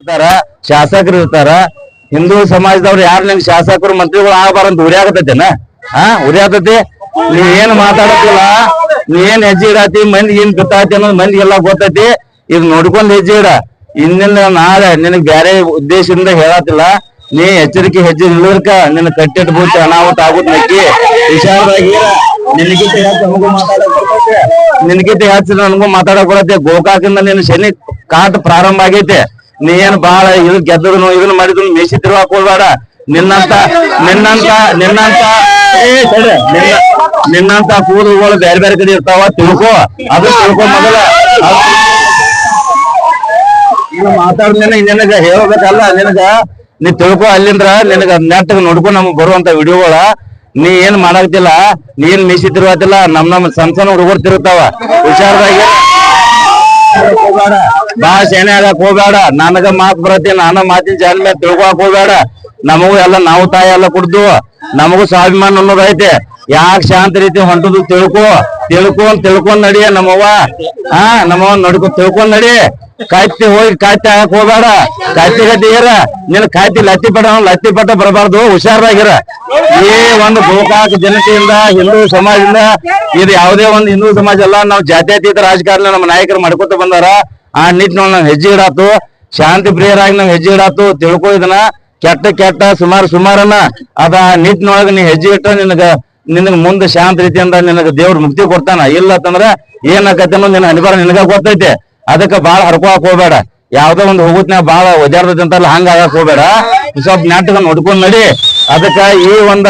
ಇರ್ತಾರ, ಶಾಸಕರು ಇರ್ತಾರ, ಹಿಂದೂ ಸಮಾಜದವ್ರು ಯಾರು ನಿಮ್ ಶಾಸಕರು ಮಂತ್ರಿಗಳು ಆಗಬಾರಂತ ಉರಿಯಾಗತೈತೇನ ಹಾ ಆಗತೈತಿ ನೀ ಏನ್ ಮಾತಾಡತಿಲ್ಲ ನೀ ಏನ್ ಹೆಜ್ಜೆ ಇಡತಿ? ಮಂದಿ ಏನ್ ಬಿತ್ತಾತಿ ಅನ್ನೋದು ಮಂದಿಗೆಲ್ಲ ಗೊತ್ತೈತಿ? ಇದ್ ನೋಡ್ಕೊಂಡ್ ಹೆಜ್ಜೆ ಇಡ. ಇಂದಿನ ನಾಳೆ ನಿನಗ್ ಬ್ಯಾರೆ ಉದ್ದೇಶದಿಂದ ಹೇಳತಿಲ್ಲ. ನೀ ಎಚ್ಚರಿಕೆ ಹೆಜ್ಜೆ ನಿಲ್ಲರ್ಕ ನಿನ್ನ ಕಟ್ಟಿಟ್ಟು ಬೂತಿ ಅನಾಹುತ ಆಗುದ್ ನಕ್ಕಿ ಹುಷಾರಾಗಿ ನಿನಗಿಂತ. ನಿನಗಿಂತ ಹೆಚ್ಚು ನನಗೂ ಮಾತಾಡಕ್ ಗೋಕಾಕಿಂದ ನಿನ್ನ ಶನಿ ಕಾಟ ಪ್ರಾರಂಭ ಆಗೈತೆ. ನೀ ಏನ್ ಬಾಳ ಇದ್ ಗೆದ್ದದನು ಇದನ್ನ ಮಾಡಿದ್ರು ಮೇಸಿ ಹೋಗ್ಬೇಡ ನಿನ್ನಂತ ನಿನ್ನಂತ ನಿನ್ನಂತ ನಿನ್ನಂತ ಕೂದಲುಗಳು ಬೇರೆ ಬೇರೆ ಕಡೆ ಇರ್ತಾವ, ತಿಳ್ಕೊ. ಅದು ತಿಳ್ಕೊ ಮೊದಲ. ಈಗ ಮಾತಾಡ್ದೇನೆ ನಿನಗ ಹೇಳ್ಬೇಕಲ್ಲ, ನಿನಗ. ನೀ ತಿಳ್ಕೊ ಅಲ್ಲಿಂದ್ರ, ನಿನಗ ನೆಟ್ಟಗ್ ನೋಡ್ಕೊ ನಮಗ್ ಬರುವಂತ ವಿಡಿಯೋಗಳ. ನೀ ಏನ್ ಮಾಡಾಕ್ತಿಲ್ಲ ನೀ ಏನ್ ಮೀಸಿ ನಮ್ ನಮ್ ಸಣ್ಣ ಸಣ್ಣ ಹುಡುಗರು ತಿರುತ್ತಾವ ಹುಷಾರ್ದಾಗಿ. ಬಾ ಸೇನೆ ಆಗಕ್ ಹೋಗ್ಬೇಡ. ನನಗ ಮಾತ್ ಬರತ್ತೆ, ನಾನ ಮಾತಿನ ಜಾಲ ಮೇಲೆ ತಿಳ್ಕೊಕ್ ಹೋಗ್ಬೇಡ. ನಮಗೂ ಎಲ್ಲ ನಾವು ತಾಯಿ ಎಲ್ಲ ಕುಡ್ದು, ನಮಗೂ ಸ್ವಾಭಿಮಾನ ಅನ್ನೋದು ಐತೆ. ಯಾಕೆ ಶಾಂತ ರೀತಿ ಹೊಂಟದು ತಿಳ್ಕೊ ತಿಳ್ಕೊಂಡ್ ತಿಳ್ಕೊಂಡ್ ನಡಿಯ ನಮ್ಮವ್ವ. ಹಾ, ನಮ್ಮವ್ವ ನಡ್ಕೊ, ತಿಳ್ಕೊಂಡ್ ನಡಿ. ಕಾಯ್ತಿ ಹೋಗಿ ಕಾಯ್ತಿ ಆಗಕ್ ಹೋಗ್ಬೇಡ. ಕಾಯ್ತಿ ಗತಿ ಇರ. ನಿನ್ ಕಾಯ್ತಿ ಲತ್ತಿ ಪಟ ಲತ್ತಿ ಪಟ್ಟ ಬರಬಾರ್ದು. ಹುಷಾರಾಗಿರ. ಈ ಒಂದು ಗೋಕಾಕ್ ಜನತೆಯಿಂದ, ಹಿಂದೂ ಸಮಾಜದಿಂದ, ಇದು ಯಾವುದೇ ಒಂದು ಹಿಂದೂ ಸಮಾಜ ಅಲ್ಲ, ನಾವು ಜಾತ್ಯತೀತ ರಾಜಕಾರಣ ನಮ್ಮ ನಾಯಕರು ಮಾಡ್ಕೊತ ಬಂದಾರ. ಆ ನಿಟ್ಟಿನೊಳಗೆ ನಾವು ಹೆಜ್ಜೆ ಇಡಾತು. ಶಾಂತಿ ಪ್ರಿಯರಾಗಿ ನಾವು ಹೆಜ್ಜೆ ಇಡಾತು. ತಿಳ್ಕೊ ಇದನ್ನ ಕೆಟ್ಟ ಕೆಟ್ಟ ಸುಮಾರು ಸುಮಾರನ್ನ ಅದ ಆ ನಿಟ್ಟಿನೊಳಗೆ ನೀ ಹೆಜ್ಜೆ ಇಟ್ಟ ನಿನಗ ನಿನಗ ಮುಂದೆ ಶಾಂತ ರೀತಿಯಿಂದ ನಿನಗ ದೇವ್ರ ಮುಕ್ತಿ ಕೊಡ್ತಾನ. ಇಲ್ಲ ಅಂತಂದ್ರ ಅನ್ನೋದು ನಿನ್ನ ಅನಿವಾರ ನಿನಗ ಗೊತ್ತೈತೆ. ಅದಕ್ಕೆ ಬಾಳ ಹರ್ಕೋಕ್ ಹೋಗ್ಬೇಡ. ಯಾವ್ದೋ ಒಂದು ಹೋಗುತ್ನ್ಯಾಗ ಬಾಳ ಒಜಾರ್ತೈತಿ ಅಂತಲ್ಲ ಹಂಗ ಆಗಕ್ ಹೋಗ್ಬೇಡ. ಸ್ವಲ್ಪ ನಾಟಕ ನೋಡ್ಕೊಂಡ್ ನಡಿ. ಅದಕ್ಕ ಈ ಒಂದ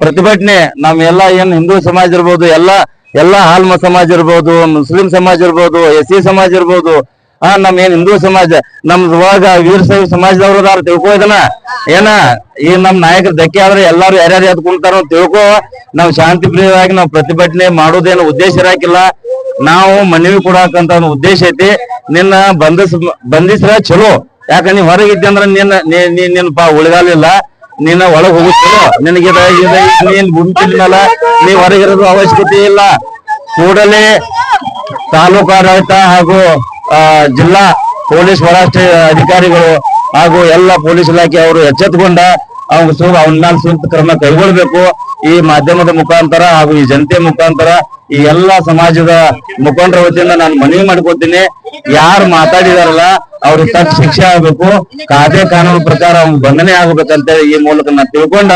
ಪ್ರತಿಭಟನೆ ನಮ್ ಎಲ್ಲಾ ಏನ್ ಹಿಂದೂ ಸಮಾಜ ಇರ್ಬೋದು, ಎಲ್ಲಾ ಎಲ್ಲಾ ಹಾಲ್ಮ ಸಮಾಜ ಇರ್ಬೋದು, ಮುಸ್ಲಿಂ ಸಮಾಜ ಇರ್ಬೋದು ಎಸ್ ಸಿ ಸಮಾಜ ಇರ್ಬೋದು, ಆ, ನಮ್ ಏನ್ ಹಿಂದೂ ಸಮಾಜ, ನಮ್ ಇವಾಗ ವೀರಶೈವ ಸಮಾಜದವ್ರು ಅದಾರ, ತಿಳ್ಕೊ ಏನ, ಈ ನಮ್ ನಾಯಕರ ಧಕ್ಕೆ ಆದ್ರೆ ಎಲ್ಲಾರು ಯಾರ್ಯಾರು ಎದ್ಕೊಂತಾರ ತಿಳ್ಕೊ, ನಾವ್ ಶಾಂತಿ ಪ್ರಿಯವಾಗಿ ನಾವ್ ಪ್ರತಿಭಟನೆ ಮಾಡೋದೇನು ಉದ್ದೇಶ ಇರಾಕಿಲ್ಲ. ನಾವು ಮನವಿ ಕೊಡಾಕಂತ ಉದ್ದೇಶ ಐತಿ. ನಿನ್ನ ಬಂಧಿಸ, ಬಂಧಿಸ್ರ ಚಲೋ. ಯಾಕಂದ್ರೆ ನೀ ಹೊರಗಿದ್ದೆ ಅಂದ್ರೆ ನಿನ್ನ, ನೀ- ನೀ, ನಿನ್ ಪಾ ಉಳಿಗಾಲಿಲ್ಲ. ನಿನ್ನ ಒಳಗ್ ಹೋಗುತ್ತೋ ನಿನಗೆ ನೀನ್ ಗುಂಪಿನ ಮೇಲೆ ನೀ ಹೊರಗಿರೋದು ಅವಶ್ಯಕತೆ ಇಲ್ಲ. ಕೂಡಲೇ ತಾಲೂಕು ಆಡಳಿತ ಹಾಗೂ ಜಿಲ್ಲಾ ಪೊಲೀಸ್ ವರಾಷ್ಟ್ರ ಅಧಿಕಾರಿಗಳು ಹಾಗೂ ಎಲ್ಲ ಪೊಲೀಸ್ ಇಲಾಖೆ ಅವರು ಎಚ್ಚೆತ್ತುಕೊಂಡ ಅವ್ನ ಅವನ ಸೂಕ್ತ ಕ್ರಮ ಕೈಗೊಳ್ಬೇಕು. ಈ ಮಾಧ್ಯಮದ ಮುಖಾಂತರ ಹಾಗೂ ಈ ಜನತೆ ಮುಖಾಂತರ ಈ ಎಲ್ಲಾ ಸಮಾಜದ ಮುಖಂಡರ ವತಿಯಿಂದ ನಾನು ಮನವಿ ಮಾಡ್ಕೊತೀನಿ. ಯಾರು ಮಾತಾಡಿದಾರಲ್ಲ, ಅವ್ರಿಗೆ ತಕ್ಕ ಶಿಕ್ಷೆ ಆಗ್ಬೇಕು. ಕಾಯ್ದೆ ಕಾನೂನು ಪ್ರಕಾರ ಅವ್ನು ಬಂಧನೆ ಆಗ್ಬೇಕಂತ ಈ ಮೂಲಕ ನಾನು ತಿಳ್ಕೊಂಡ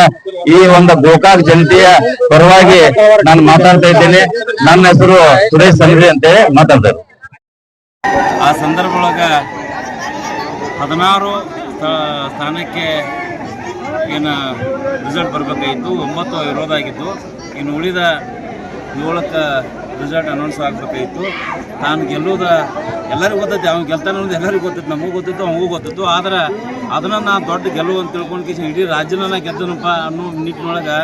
ಈ ಒಂದು ಗೋಕಾಕ್ ಜನತೆಯ ಪರವಾಗಿ ನಾನು ಮಾತಾಡ್ತಾ ಇದ್ದೇನೆ. ನನ್ನ ಹೆಸರು ಸುರೇಶ್ ಸಂಗ್ರಿ ಅಂತ ಮಾತಾಡ್ತಾರೆ ಆ ಸಂದರ್ಭದೊಳಗ ಹದಿನಾರು ಸ್ಥ- ಸ್ಥಾನಕ್ಕೆ ಏನ ರಿಸಲ್ಟ್ ಬರಬೇಕಾಗಿತ್ತು. ಒಂಬತ್ತು ವಿರೋಧ ಆಗಿತ್ತು ಇನ್ನು ಉಳಿದ ಏಳಕ್ಕೆ ರಿಸಲ್ಟ್ ಅನೌನ್ಸ್ ಆಗಬೇಕಾಯಿತು. ನಾನು ಗೆಲ್ಲುವುದ ಎಲ್ಲರಿಗೂ ಗೊತ್ತೈತಿ, ಅವ್ನು ಗೆಲ್ತಾನೆ ಅನ್ನೋದು ಎಲ್ಲರಿಗೂ ಗೊತ್ತಿತ್ತು ನಮಗೂ ಗೊತ್ತಿತ್ತು ಅವಂಗೂ ಗೊತ್ತಿತ್ತು ಆದ್ರೆ ಅದನ್ನು ನಾ ದೊಡ್ಡ ಗೆಲುವು ಅಂತ ತಿಳ್ಕೊಂಡು ಇಡೀ ರಾಜ್ಯನ ಗೆದ್ದನಪ್ಪ ಅನ್ನೋ ನಿಟ್ಟಿನೊಳಗೆ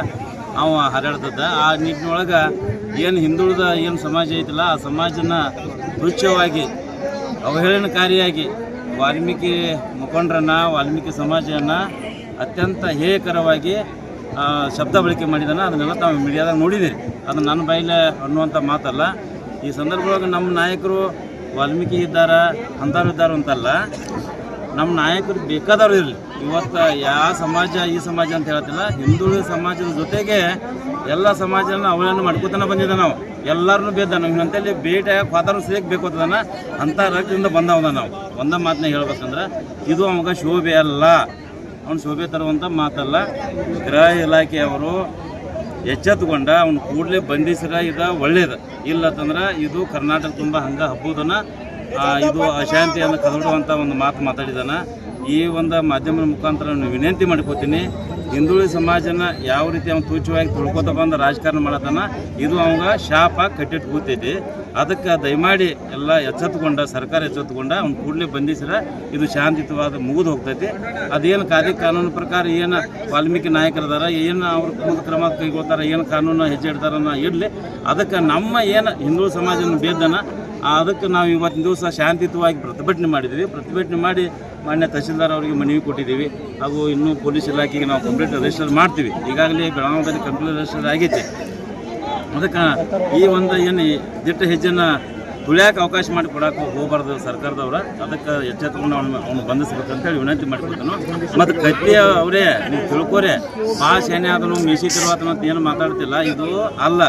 ಅವ ಹರಡ್ತದ. ಆ ನಿಟ್ಟಿನೊಳಗೆ ಏನು ಹಿಂದುಳಿದ, ಏನು ಸಮಾಜ ಐತಲ್ಲ, ಆ ಸಮಾಜನ ರುಚ್ಯವಾಗಿ ಅವಹೇಳನಕಾರಿಯಾಗಿ ವಾಲ್ಮೀಕಿ ಮುಖಂಡರನ್ನ, ವಾಲ್ಮೀಕಿ ಸಮಾಜನ ಅತ್ಯಂತ ಹೇಯಕರವಾಗಿ ಶಬ್ದ ಬಳಕೆ ಮಾಡಿದಾನ, ಅದನ್ನೆಲ್ಲ ತಾವು ಮೀಡಿಯಾದಾಗ ನೋಡಿದ್ದೀರಿ ಅದು ನನ್ನ ಬಾಯಿಲೆ ಅನ್ನುವಂಥ ಮಾತಲ್ಲ. ಈ ಸಂದರ್ಭದೊಳಗೆ ನಮ್ಮ ನಾಯಕರು ವಾಲ್ಮೀಕಿ ಇದ್ದಾರ, ಅಂಥವ್ರು ಇದ್ದಾರೆ ಅಂತಲ್ಲ, ನಮ್ಮ ನಾಯಕರು ಬೇಕಾದವ್ರು ಇರಲಿ. ಇವತ್ತು ಯಾವ ಸಮಾಜ, ಈ ಸಮಾಜ ಅಂತ ಹೇಳ್ತಿಲ್ಲ ಹಿಂದುಳಿದ ಸಮಾಜದ ಜೊತೆಗೆ ಎಲ್ಲ ಸಮಾಜನ ಅವಳನ್ನು ಮಾಡ್ಕೋತಾನೆ ಬಂದಿದ್ದ ನಾವು. ಎಲ್ಲರನ್ನೂ ಬೇದ ನಾವು. ಇಂಥಲ್ಲಿ ಭೇಟಿ ಪಾತ್ರ ಸಿಗಕ್ಕೆ ಬೇಕು ಅಂಥ ರಕ್ತದಿಂದ ಬಂದವದ ನಾವು. ಒಂದ ಮಾತನ್ನ ಹೇಳ್ಬೇಕಂದ್ರೆ, ಇದು ಅವಾಗ ಶೋಭೆ ಅಲ್ಲ. ಅವ್ನು ಶೋಭೆ ತರುವಂಥ ಮಾತಲ್ಲ. ಗೃಹ ಇಲಾಖೆಯವರು ಎಚ್ಚೆತ್ತುಕೊಂಡ ಅವನು ಕೂಡಲೇ ಬಂಧಿಸಿರ ಇದ ಒಳ್ಳೇದು. ಇಲ್ಲತ್ತಂದ್ರೆ ಇದು ಕರ್ನಾಟಕ ತುಂಬ ಹಂಗ ಹಬ್ಬದನ ಇದು ಅಶಾಂತಿಯನ್ನು ಕದಡುವಂಥ ಒಂದು ಮಾತು ಮಾತಾಡಿದಾನ. ಈ ಒಂದು ಮಾಧ್ಯಮದ ಮುಖಾಂತರ ನಾನು ವಿನಂತಿ ಮಾಡ್ಕೋತೀನಿ. ಹಿಂದುಳಿದ ಸಮಾಜನ ಯಾವ ರೀತಿ ಅವ್ನು ತೂಚವಾಗಿ ತಿಳ್ಕೊತ ಬಂದ ರಾಜಕಾರಣ ಮಾಡತಾನ, ಇದು ಅವಂಗ ಶಾಪ ಕಟ್ಟಿಟ್ಟು ಕೂತೈತಿ. ಅದಕ್ಕೆ ದಯಮಾಡಿ ಎಲ್ಲ ಎಚ್ಚೆತ್ತುಕೊಂಡ, ಸರ್ಕಾರ ಎಚ್ಚೆತ್ತುಕೊಂಡ, ಅವ್ನು ಕೂಡಲೇ ಬಂಧಿಸಿರ, ಇದು ಶಾಂತಿಯುತವಾದ ಮುಗಿದು ಹೋಗ್ತೈತಿ. ಅದೇನು ಕಾಯ್ದೆ ಕಾನೂನು ಪ್ರಕಾರ ಏನು ವಾಲ್ಮೀಕಿ ನಾಯಕರದಾರ, ಏನು ಅವ್ರ ಮುಂದೆ ಕ್ರಮ ಕೈಗೊಳ್ತಾರ, ಏನು ಕಾನೂನು ಹೆಜ್ಜೆ ಇಡ್ತಾರನ್ನ ಇಡಲಿ ಅದಕ್ಕೆ ನಮ್ಮ ಏನು ಹಿಂದೂ ಸಮಾಜನ ಬೇದನ ಅದಕ್ಕೆ ನಾವು ಇವತ್ತಿನ ದಿವಸ ಶಾಂತಿಯುತವಾಗಿ ಪ್ರತಿಭಟನೆ ಮಾಡಿದ್ದೀವಿ. ಪ್ರತಿಭಟನೆ ಮಾಡಿ ಮಾನ್ಯ ತಹಸೀಲ್ದಾರ್ ಅವರಿಗೆ ಮನವಿ ಕೊಟ್ಟಿದ್ದೀವಿ. ಹಾಗೂ ಇನ್ನೂ ಪೊಲೀಸ್ ಇಲಾಖೆಗೆ ನಾವು ಕಂಪ್ಲೇಂಟ್ ರಿಜಿಸ್ಟರ್ ಮಾಡ್ತೀವಿ. ಈಗಾಗಲೇ ಬೆಳಗಾವಿಯಲ್ಲಿ ಕಂಪ್ಲೇಂಟ್ ರಿಜಿಸ್ಟರ್ ಆಗೈತೆ. ಅದಕ್ಕೆ ಈ ಒಂದು ಏನು ದಿಟ್ಟ ಹೆಜ್ಜೆನ ತುಳಿಯಾಕ ಅವಕಾಶ ಮಾಡಿ ಕೊಡಕ್ಕೆ ಹೋಗಬಾರ್ದು ಸರ್ಕಾರದವ್ರ. ಅದಕ್ಕೆ ಎಚ್ಚೆತ್ಕೊಂಡು ಅವ್ನು ಅವ್ನು ಬಂಧಿಸ್ಬೇಕಂತೇಳಿ ವಿನಂತಿ ಮಾಡ್ಕೊತಾನು ಮತ್ತು ಕತ್ತಿ ಅವರೇ, ನೀವು ತಿಳ್ಕೊರೆ. ಆ ಶೇನೆ ಆದನು ಮೀಸಿ ತಿರುವಾತನ ಏನು ಮಾತಾಡ್ತಿಲ್ಲ. ಇದು ಅಲ್ಲ.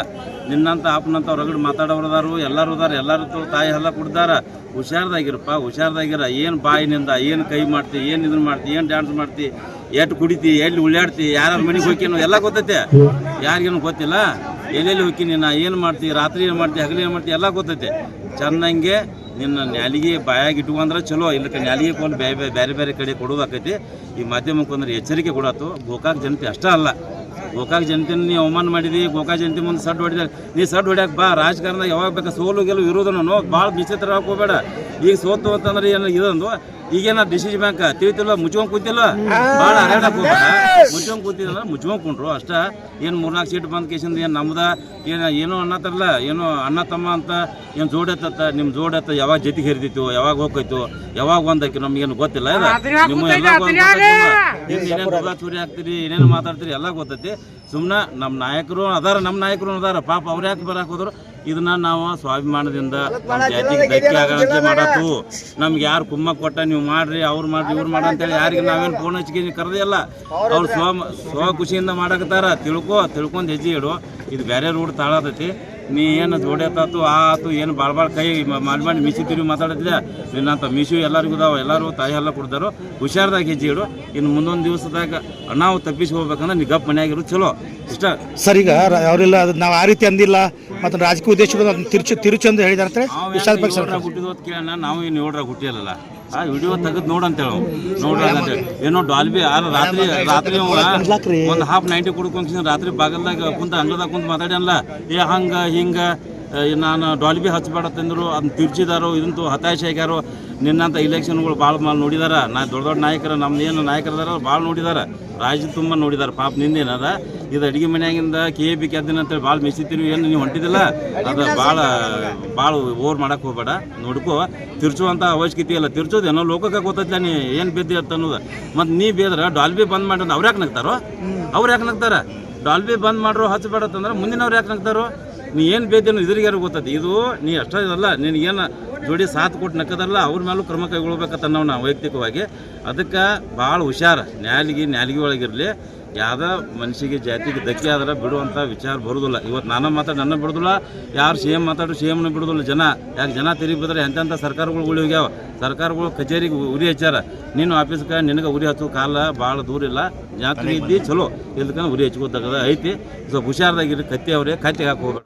ನಿನ್ನಂತ, ಆಪ್ನಂತ ಹೊರಗಡೆ ಮಾತಾಡೋರದಾರು ಎಲ್ಲರೂ ಅದಾರ, ಎಲ್ಲರೂ ತಾಯಿ ಎಲ್ಲ ಕುಡ್ದಾರ. ಹುಷಾರ್ದಾಗಿರಪ್ಪ, ಹುಷಾರ್ದಾಗಿರ. ಏನು ಬಾಯಿನಿಂದ, ಏನು ಕೈ ಮಾಡ್ತಿ, ಏನು ಇದನ್ನ ಮಾಡ್ತಿ, ಏನು ಡ್ಯಾನ್ಸ್ ಮಾಡ್ತಿ ಎಷ್ಟು ಕುಡಿತಿ, ಎಲ್ಲಿ ಉಳ್ಳಾಡ್ತಿ ಯಾರ್ಯಾರ ಮನೆಗೆ ಹೋಗ್ಕೇನೋ ಎಲ್ಲ ಗೊತ್ತೈತೆ. ಯಾರಿಗೇನು ಗೊತ್ತಿಲ್ಲ? ಎಲ್ಲೆಲ್ಲಿ ಹೋಗಿ ನಿನ್ನ ಏನು ಮಾಡ್ತಿ, ರಾತ್ರಿ ಏನು ಮಾಡ್ತಿ, ಹಗಲಿ ಏನು ಮಾಡ್ತಿ, ಎಲ್ಲ ಗೊತ್ತೈತೆ. ಚೆನ್ನಂಗೆ ನಿನ್ನ ನ್ಯಾಲಿಗೆ ಬಾಯಾಗಿ ಇಟ್ಕೊಂಡ್ರೆ ಚಲೋ ಇಲ್ಲಕ್ಕೆ ನ್ಯಾಲಿಗೆ ಕೊಂಡು ಬೇರೆ ಬೇರೆ ಬೇರೆ ಕಡೆ ಕೊಡೋದಾಕೈತಿ ಈ ಮಾಧ್ಯಮಕ್ಕೆ ಅಂದ್ರೆ ಎಚ್ಚರಿಕೆ ಕೊಡತ್ತು ಗೋಕಾಕ್ ಜನತೆ ಅಷ್ಟೇ ಅಲ್ಲ. ಗೋಕಾಕ್ ಜನತೆನ ನೀ ಅವಮಾನ ಮಾಡಿದಿ, ಗೋಕಾಕ್ ಜನತೆ ಮುಂದೆ ಸಡ್ ಹೊಡಿದ ನೀ ಸಡ್ ಹೊಡ್ಯಾಕ ಬಾ, ರಾಜಕಾರಣದಾಗ ಯಾವಾಗ ಬೇಕಾ ಸೋಲು ಗೆಲು ಇರೋದನ್ನು ಭಾಳ ವಿಚಿತ್ರ ಹೋಗ್ಬೇಡ. ಈಗ ಸೋತು ಅಂತಂದ್ರೆ ಏನು ಇದೊಂದು ಈಗೇನ ಡಿಸಿಷನ್ ಬ್ಯಾಂಕ್ ತಿಳಿತಿಲ್ವ? ಮುಚ್ಕೊಂಡ್ ಕೂತಿಲ್ವ ಭಾಳ ಹರಡ ಮುಚ್ಕೊಂಡ್ ಕೂತಿಲ್ಲ ಮುಚ್ಕೊಂಡ್ ಕುಂಡ್ರು ಅಷ್ಟ. ಏನು ಮೂರ್ನಾಲ್ಕು ಸೀಟ್ ಬಂದ್ ಕೇಸಿಂದ ಏನು ನಮ್ದ? ಏನ ಏನೋ ಅನ್ನತ್ತಲ್ಲ ಏನೋ ಅಣ್ಣ ತಮ್ಮ ಅಂತ ಏನು ಜೋಡತ್ತ ನಿಮ್ಮ ಜೋಡತ್ತ ಯಾವಾಗ ಜೊತೆಗೆ ಹಿರಿದಿತ್ತು? ಯಾವಾಗ ಹೋಗ್ತೈತು ಯಾವಾಗ ಒಂದಕ್ಕೆ? ನಮ್ಗೇನು ಗೊತ್ತಿಲ್ಲ. ನಿಮ್ಮ ಎಲ್ಲ ಏನೇನು ದುರ್ಗಾ ಚೂರಿ ಹಾಕ್ತೀರಿ ಏನೇನು ಮಾತಾಡ್ತೀರಿ ಎಲ್ಲ ಗೊತ್ತೈತಿ. ಸುಮ್ಮನೆ ನಮ್ಮ ನಾಯಕರು ಅದಾರ ನಮ್ಮ ನಾಯಕರು ಅದಾರ. ಪಾಪ ಅವ್ರ ಯಾಕೆ ಬರಕ್ಕೆ ಹೋದ್ರು? ಇದನ್ನ ನಾವು ಸ್ವಾಭಿಮಾನದಿಂದ ನಮ್ಮ ಜಾತಿಗೆ ಧಕ್ಕೆ ಆಗಂತೆ ಮಾಡತ್ತು ನಮ್ಗೆ ಯಾರು ಕುಮ್ಮ ಕೊಟ್ಟ ನೀವು ಮಾಡ್ರಿ ಅವ್ರು ಮಾಡ್ರಿ ಇವ್ರು ಮಾಡ ಅಂತೇಳಿ ಯಾರಿಗೆ ನಾವೇನು ಫೋನ್ ಹಚ್ಚಿಗೆ ಕರೆದೇ ಇಲ್ಲ. ಅವ್ರು ಸ್ವ ಸ್ವ ಖುಷಿಯಿಂದ ಮಾಡಕತ್ತಾರ ತಿಳ್ಕೊ ತಿಳ್ಕೊಂಡು ಹೆಜ್ಜೆ ಇಡು. ಇದು ಬೇರೆ ರೂಟ್ ತಾಳತೈತಿ. ನೀ ಏನು ಜೋಡೆತ್ತಾತು ಆ ಆತು ಏನು ಭಾಳ ಭಾಳ ಕೈ ಮಾಡಿ ಮಾಡಿ ಮಿಸಿ ತಿರುಗಿ ಮಾತಾಡಿದ್ಲೆ ನಿನ್ನಂತ ಮಿಸು ಎಲ್ಲರಿಗೂ ಇದಾವೆ ಎಲ್ಲರೂ ತಾಯಿ ಎಲ್ಲ ಕೊಡ್ತಾರೋ. ಹುಷಾರ್ದಾಗ ಹೆಜ್ಜೆ ಇಡು. ಇನ್ನು ಮುಂದೊಂದು ದಿವಸದಾಗ ನಾವು ತಪ್ಪಿಸಿ ಹೋಗ್ಬೇಕಂದ್ರೆ ನಿಗಪ್ಪ ಮನೆಯಾಗಿರು ಚಲೋ. ಇಷ್ಟ? ಸರ್ ಈಗ ಅವರೆಲ್ಲ ಅದು ನಾವು ಆ ರೀತಿ ಅಂದಿಲ್ಲ. ಮತ್ತು ರಾಜಕೀಯ ಉದ್ದೇಶಗಳು ತಿರುಚು ತಿರುಚು ಅಂತ. ಹೇಳಿದಾರೆ ಅಂತ ಕೇಳೋಣ ನಾವು ಇನ್ನು ಏಳ್ರಾಗ ಹುಟ್ಟಿಯಲ್ಲ ಆ ವಿಡಿಯೋ ತೆಗೆದು ನೋಡಂತೇಳಿ ನಾವು ನೋಡ್ರಿ ಅಂತೇಳಿ ಏನೋ ಡಾಲ್ಬಿ ಆರ ರಾತ್ರಿ ರಾತ್ರಿ ಒಂದು ಹಾಫ್ ನೈಂಟಿ ಕುಡ್ಕೊಂಡ್ ರಾತ್ರಿ ಬಾಗಲ್ದಾಗ ಕುಂತ ಅಂಗದಾಗ ಕುಂತ ಮಾತಾಡ್ಯಾನಲ್ಲ. ಏ ಹಂಗ, ಹಿಂಗ ನಾನು ಡಾಲ್ಬಿ ಹಚ್ಚಬೇಡ ತಂದರು ಅದನ್ನ ತಿರ್ಚಿದಾರೋ, ಇದಂತೂ ಹತಾಶ ಆಗ್ಯಾರೋ ನಿನ್ನಂಥ ಇಲೆಕ್ಷನ್ಗಳು ಭಾಳ ಮಾಲ್ ನೋಡಿದಾರ. ನಾ ದೊಡ್ಡ ದೊಡ್ಡ ನಾಯಕರ ಏನು ನಾಯಕರದಾರ ಭಾಳ ನೋಡಿದಾರ. ರಾಜ್ಯ ತುಂಬ ನೋಡಿದಾರ, ಪಾಪ ನಿಂದೇನದ? ಇದು ಅಡಿಗೆ ಮನೆಯಾಗಿಂದ ಕೆ ಬಿ ಕೆದ್ದಿನ ಅಂತೇಳಿ ಭಾಳ ಮೆಸಿತೀನಿ ಏನು ನೀವು ಹೊಂಟಿದಿಲ್ಲ ಅದು ಭಾಳ ಭಾಳ ಓವರ್ ಮಾಡಕ್ಕೆ ಹೋಗ್ಬೇಡ. ನೋಡ್ಕೋ ತಿರ್ಚುವಂಥ ಅವಶ್ಯಕತೆ ಇಲ್ಲ. ತಿರ್ಚೋದು ಏನೋ ಲೋಕಕ್ಕೆ ಗೊತ್ತೈತಿಲ್ಲ ನೀ, ಏನು ಬಿದ್ದಿ ಅಂತ ಅನ್ನೋದು. ಮತ್ತು ನೀ ಬೇದ್ರ ಡಾಲ್ಬಿ ಬಂದ್ ಮಾಡಿ ಅವ್ರು ಯಾಕೆ ನಗ್ತಾರೋ? ಅವ್ರು ಯಾಕೆ ನಗ್ತಾರೆ? ಡಾಲ್ಬಿ ಬಂದ್ ಮಾಡ್ರು ಹಚ್ಚಬೇಡ ಅಂತಂದ್ರೆ ಮುಂದಿನವ್ರು ಯಾಕೆ ನಗ್ತಾರೋ? ನೀ ಏನು ಬೇದೇನೋ ಇದ್ರಿಗೆ ಯಾರು ಗೊತ್ತೈತಿ. ಇದು ನೀ ಅಷ್ಟೇ ಇದಲ್ಲ ನಿನಗೇನು ಜೋಡಿ ಸಾಥ್ ಕೊಟ್ಟು ನಕ್ಕದಲ್ಲ ಅವ್ರ ಮೇಲೂ ಕ್ರಮ ಕೈಗೊಳ್ಬೇಕಂತ ನಾವು ನಾವು ವೈಯಕ್ತಿಕವಾಗಿ. ಅದಕ್ಕೆ ಭಾಳ ಹುಷಾರ ನ್ಯಾಲಿಗೆ ನ್ಯಾಲಿಗೆ ಒಳಗಿರಲಿ. ಯಾವುದೇ ಮನುಷ್ಯಗೆ ಜಾತಿಗೆ ಧಕ್ಕೆ ಆದ್ರೆ ಬಿಡುವಂಥ ವಿಚಾರ ಬರೋದಿಲ್ಲ. ಇವತ್ತು ನಾನು ಮಾತಾಡಿ ನನ್ನ ಬಿಡೋದಿಲ್ಲ ಯಾರು ಸಿ ಎಂ ಮಾತಾಡು ಸಿ ಎಮ್ನ ಬಿಡೋದಿಲ್ಲ ಜನ. ಯಾಕೆ ಜನ ತಿರುಗಿ ಬಿದ್ರೆ ಎಂತೆಂಥ ಸರ್ಕಾರಗಳು ಉಳಿ ಹೋಗ್ಯಾವ? ಸರ್ಕಾರಗಳು ಕಚೇರಿಗೆ ಉರಿ ಹಚ್ಚಾರ ನಿನ್ನ ಆಫೀಸ್ಗೆ ನಿನಗೆ ಉರಿ ಹಚ್ಚೋ ಕಾಲ ಭಾಳ ದೂರ ಇಲ್ಲ. ಜಾತ್ರೆ ಇದ್ದು ಚಲೋ. ಇದಕ್ಕೆ ಉರಿ ಹಚ್ಕೋತಕ್ಕದ ಐತಿ. ಸ್ವಲ್ಪ ಹುಷಾರ್ದಾಗಿರಿ ಕತ್ತಿ ಅವರೇ ಕತ್ತಿಗೆ ಹಾಕೋಬೇಕು